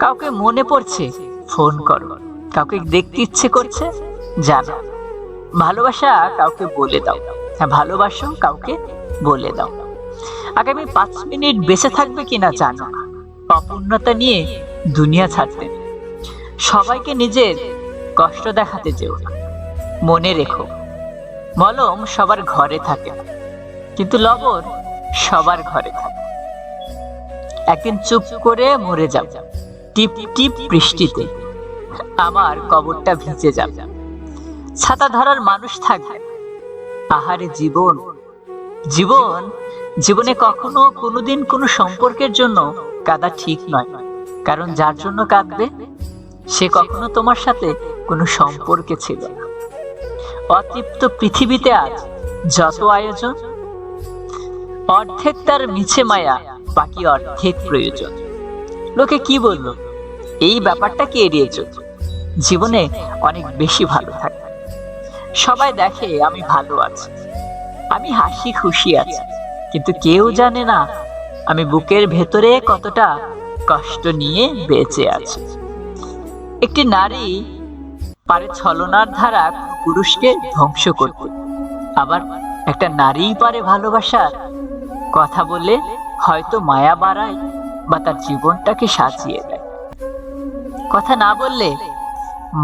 কাউকে মনে পড়ছে, ফোন করো। কাউকে দেখতে ইচ্ছে করছে, জানো। ভালোবাসা কাউকে বলে দাও। হ্যাঁ ভালোবাসো কাউকে বলে দাও। আগামী পাঁচ মিনিট বেঁচে থাকবে কিনা জানো না। অপূর্ণতা নিয়ে দুনিয়া ছাড়তে সবাইকে নিজের কষ্ট দেখাতে যেও না। মনে রেখো, মলম সবার ঘরে থাকে, কিন্তু লবণ সবার ঘরে থাকে। একদিন চুপ করে মরে যাব টিপ টিপ বৃষ্টিতে আমার কবরটা ভিজে যাবে। ছাতা ধরার মানুষ থাকবে। আহারে জীবন। জীবন, জীবনে কখনো কোনোদিন কোনো সম্পর্কের জন্য কাদা ঠিক নয়। কারণ যার জন্য কাঁদবে, সে কখনো তোমার সাথে কোনো সম্পর্কে ছিল না। অতৃপ্ত পৃথিবীতে আজ যত আয়োজন, অর্ধেক তার মিছে মায়া, বাকি অর্ধেক প্রয়োজন। লোকে কি বলল? এই ব্যাপারটা কি এড়িয়ে চলছে জীবনে অনেক বেশি ভালো থাকে। সবাই দেখে আমি ভালো আছি। আমি হাসি খুশি আছি। কিন্তু কেউ জানে না আমি বুকের ভেতরে কতটা কষ্ট নিয়ে বেঁচে আছি। একটি নারী পারে ছলনার ধারা পুরুষকে ধ্বংস করতে। আবার একটা নারী পারে ভালোবাসার কথা বলে হয়তো মায়া বাড়ায়। বা তার জীবনটাকে সাজিয়ে দেয়। কথা না বললে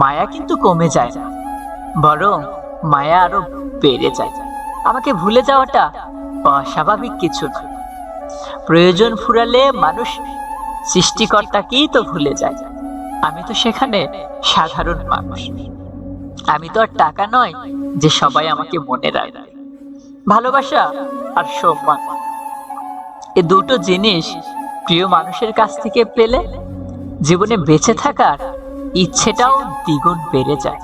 মায়া কিন্তু কমে যায় না, বরং মায়া আরও বেড়ে যায়। আমাকে ভুলে যাওয়াটা অস্বাভাবিক কিছু প্রয়োজন ফুরালে মানুষ সৃষ্টিকর্তাকেই তো ভুলে যায়। আমি তো সেখানে সাধারণ মানুষ। আমি তো আর টাকা নয় যে সবাই আমাকে মনে রাখবে ভালোবাসা আর সম্মান। এ দুটো জিনিস প্রিয় মানুষের কাছ থেকে পেলে জীবনে বেঁচে থাকার ইচ্ছেটাও দ্বিগুণ বেড়ে যায়।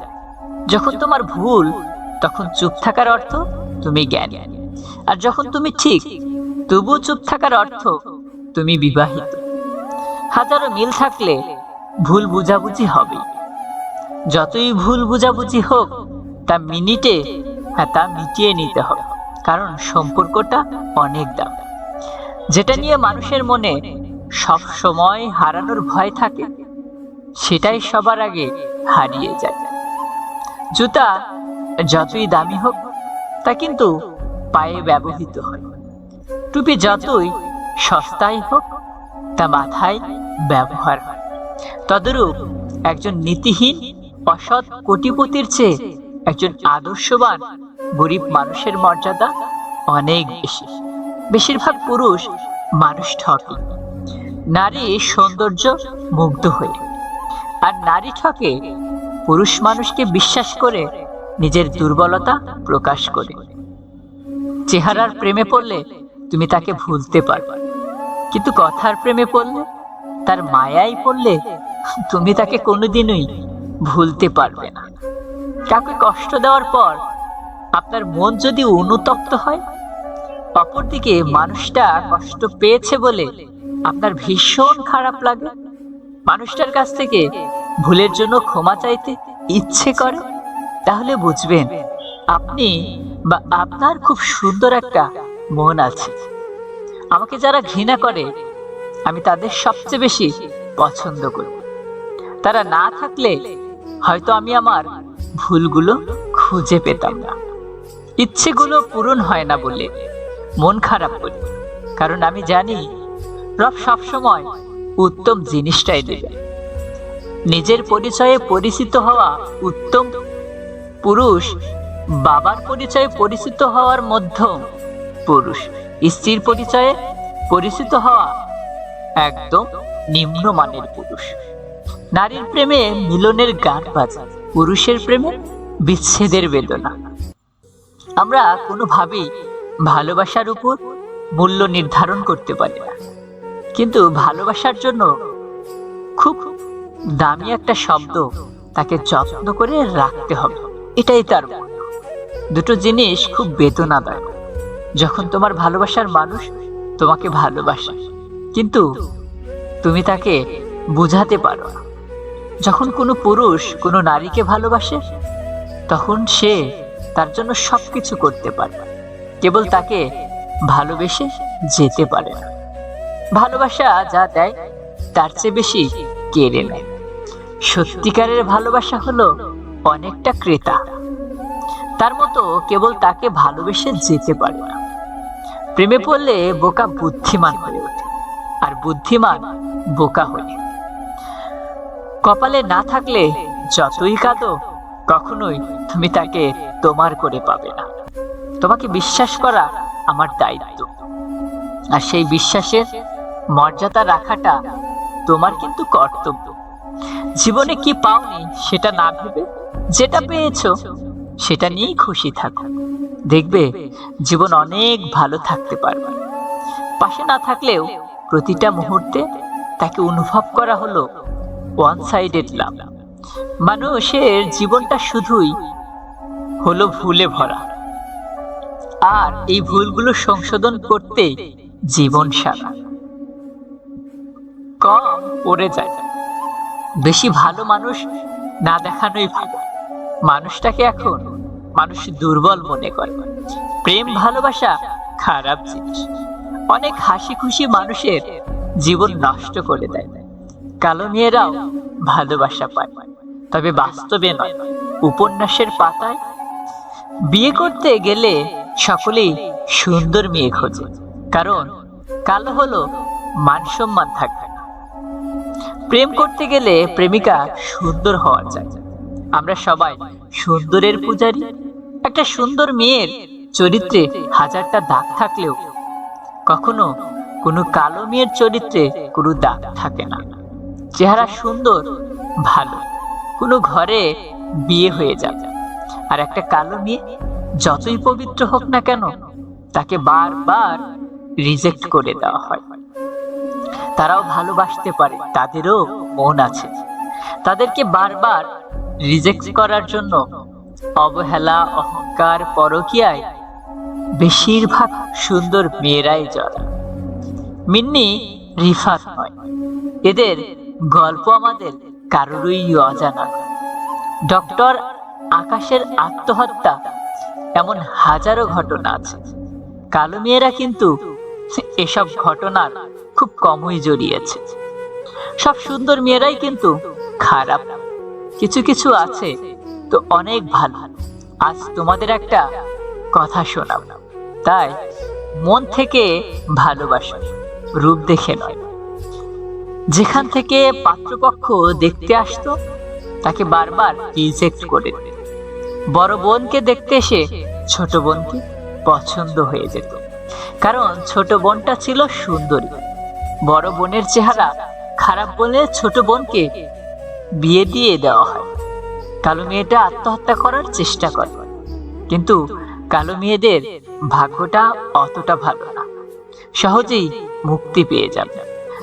যখন তোমার ভুল, তখন চুপ থাকার অর্থ তুমি জ্ঞানী। আর যখন তুমি ঠিক তবু চুপ থাকার অর্থ তুমি বিবাহিত। হাজারো মিল থাকলে ভুল বুঝাবুঝি হবে যতই ভুল বুঝাবুঝি হোক, তা মিনিটে হ্যাঁ তা মিটিয়ে নিতে হবে। কারণ সম্পর্কটা অনেক দাম। যেটা নিয়ে মানুষের মনে সব সময় হারানোর ভয় থাকে, সেটাই সবার আগে হারিয়ে যায়। জুতা যতই দামি হোক, তা কিন্তু পায়ে ব্যবহৃত হয়। টুপি যতই সস্তাই হোক, তা মাথায় ব্যবহার হয়। তদরূপ একজন নীতিহীন, অসৎ কোটিপতির চেয়ে একজন আদর্শবান, গরিব মানুষের মর্যাদা অনেক বেশি। বেশিরভাগ পুরুষ মানুষ ঠকে। নারী সৌন্দর্য মুগ্ধ হয়ে। আর নারী ঠকে, পুরুষ মানুষকে বিশ্বাস করে নিজের দুর্বলতা প্রকাশ করে। চেহারার প্রেমে পড়লে তুমি তাকে ভুলতে পারবে। কিন্তু কথার প্রেমে পড়লে, তার মায়াই পড়লে তুমি তাকে কোনোদিনই ভুলতে পারবে না। কাউকে কষ্ট দেওয়ার পর আপনার মন যদি অনুতপ্ত হয় অপরদিকে মানুষটা কষ্ট পেয়েছে বলে আপনার ভীষণ খারাপ লাগে। মানুষটার কাছ থেকে ভুলের জন্য ক্ষমা চাইতে ইচ্ছে করে। তাহলে বুঝবেন, আপনি বা আপনার খুব সুন্দর একটা মন আছে। আমাকে যারা ঘৃণা করে, আমি তাদের সবচেয়ে বেশি পছন্দ করি। তারা না থাকলে হয়তো আমি আমার ভুলগুলো খুঁজে পেতাম না। ইচ্ছেগুলো পূরণ হয় না বলে মন খারাপ করি। কারণ আমি জানি রব সবসময় উত্তম জিনিসটাই দেবে। নিজের পরিচয়ে পরিচিত হওয়া উত্তম পুরুষ বাবার পরিচয়ে পরিচিত হওয়ার মধ্যম পুরুষ। স্ত্রীর পরিচয়ে পরিচিত হওয়া একদম নিম্নমানের পুরুষ। নারীর প্রেমে মিলনের গান বাজে, পুরুষের প্রেমে বিচ্ছেদের বেদনা। আমরা কোনোভাবেই ভালোবাসার উপর মূল্য নির্ধারণ করতে পারে। না কিন্তু ভালোবাসার জন্য খুব দামি একটা শব্দ তাকে যত্ন করে রাখতে হবে। এটাই তার। দুটো জিনিস খুব বেদনাদায়ক। যখন তোমার ভালোবাসার মানুষ তোমাকে ভালোবাসে, কিন্তু তুমি তাকে বুঝাতে পারো না। যখন কোনো পুরুষ কোনো নারীকে ভালোবাসে, তখন সে তার জন্য সবকিছু করতে পারে। কেবল তাকে ভালোবেসে যেতে পারে না। ভালোবাসা যা দেয়, তার চেয়ে বেশি কেড়ে নেয় সত্যিকারের ভালোবাসা হলো অনেকটা ক্রেতা। তার মতো কেবল তাকে ভালোবেসে যেতে পারে না। প্রেমে পড়লে বোকা বুদ্ধিমান হয়ে ওঠে, আর বুদ্ধিমান বোকা হয়ে কপালে না থাকলে যতই কাঁদো, কখনোই তুমি তাকে তোমার করে পাবে না। তোমাকে বিশ্বাস করা আমার দায়িত্ব। আর সেই বিশ্বাসের মর্যাদা রাখাটা তোমার কিন্তু কর্তব্য। জীবনে কি পাওনি সেটা না ভেবে যেটা পেয়েছ সেটা নিয়েই খুশি থাকো। দেখবে জীবন অনেক ভালো থাকতে পারবে। পাশে না থাকলেও প্রতিটা মুহূর্তে তাকে অনুভব করা হলো ওয়ান সাইডেড লাভ মানুষের জীবনটা শুধুই হলো ভুলে ভরা। আর এই ভুলগুলো সংশোধন করতে জীবন সারা। কম পড়ে যায়। বেশি ভালো মানুষ না দেখানোই ভালো। মানুষটাকে এখন মানুষ দুর্বল মনে করে। প্রেম, ভালোবাসা খারাপ জিনিস। অনেক হাসি খুশি মানুষের জীবন নষ্ট করে দেয়। কালো মেয়েরাও ভালোবাসা পায়। তবে বাস্তবে নয়। উপন্যাসের পাতায় বিয়ে করতে গেলে সকলেই সুন্দর মেয়ে খোঁজে, কারণ কালো হলো মান সম্মান থাকবে প্রেম করতে গেলে প্রেমিকা সুন্দর হওয়া চাই। আমরা সবাই সুন্দরের পূজারী। একটা সুন্দর মেয়ের চরিত্রে হাজারটা দাগ থাকলেও কখনো কোনো কালো মেয়ের চরিত্রে কোনো দাগ থাকে না। চেহারা সুন্দর, ভালো। কোনো ঘরে বিয়ে হয়ে যাবে। আর একটা কালো মেয়ে যতই পবিত্র হোক না কেন, তাকে বারবার রিজেক্ট করে দেওয়া হয়। তারাও ভালোবাসতে পারে, তাদেরও মন আছে। তাদেরকে বারবার রিজেক্ট করার জন্য অবহেলা, অহংকার, পরকিয়ায় বেশিরভাগ সুন্দর মেয়েরাই জড়া। মিন্নি রিফাত নয়। এদের গল্প আমাদের কারোরই অজানা ডক্টর আকাশের আত্মহত্যা এমন হাজারো ঘটনা আছে। কালো মেয়েরা কিন্তু এসব ঘটনার খুব কমই জড়িয়েছে। সব সুন্দর মেয়েরাই কিন্তু খারাপ। কিছু কিছু আছে তো অনেক ভালো। আজ তোমাদের একটা কথা শোনাব তাই মন থেকে ভালোবাসা, রূপ দেখে নয়। যেখান থেকে পাত্রপক্ষ দেখতে আসতো, তাকে বারবার রিজেক্ট করে। বড় বোনকে দেখতে এসে ছোট বোনকে পছন্দ হয়ে যেত। কারণ ছোট বোনটা ছিল সুন্দরী। বড় বোনের চেহারা খারাপ বলে ছোট বোনকে বিয়ে দিয়ে দেওয়া হয়। কালো মেয়েটা আত্মহত্যা করার চেষ্টা করে। কিন্তু কালো মেয়েদের ভাগ্যটা অতটা ভালো না। সহজেই মুক্তি পেয়ে যাবে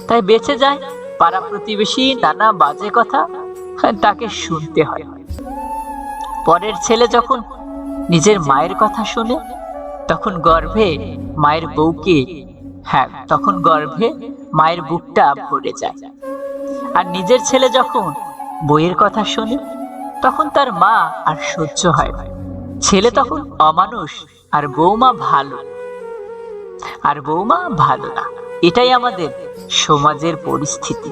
তাই বেঁচে যায় পাড়া প্রতিবেশী নানা বাজে কথা তাকে শুনতে হয়। পরের ছেলে যখন নিজের মায়ের কথা শুনে, তখন গর্ভে মায়ের বউকে হ্যাঁ তখন গর্ভে মায়ের বুকটা ভরে যায়। আর নিজের ছেলে যখন বইয়ের কথা শোনে, তখন তার মা আর সহ্য হয় না। ছেলে তখন অমানুষ আর বৌমা ভালো। আর বৌমা ভালো না। এটাই আমাদের সমাজের পরিস্থিতি।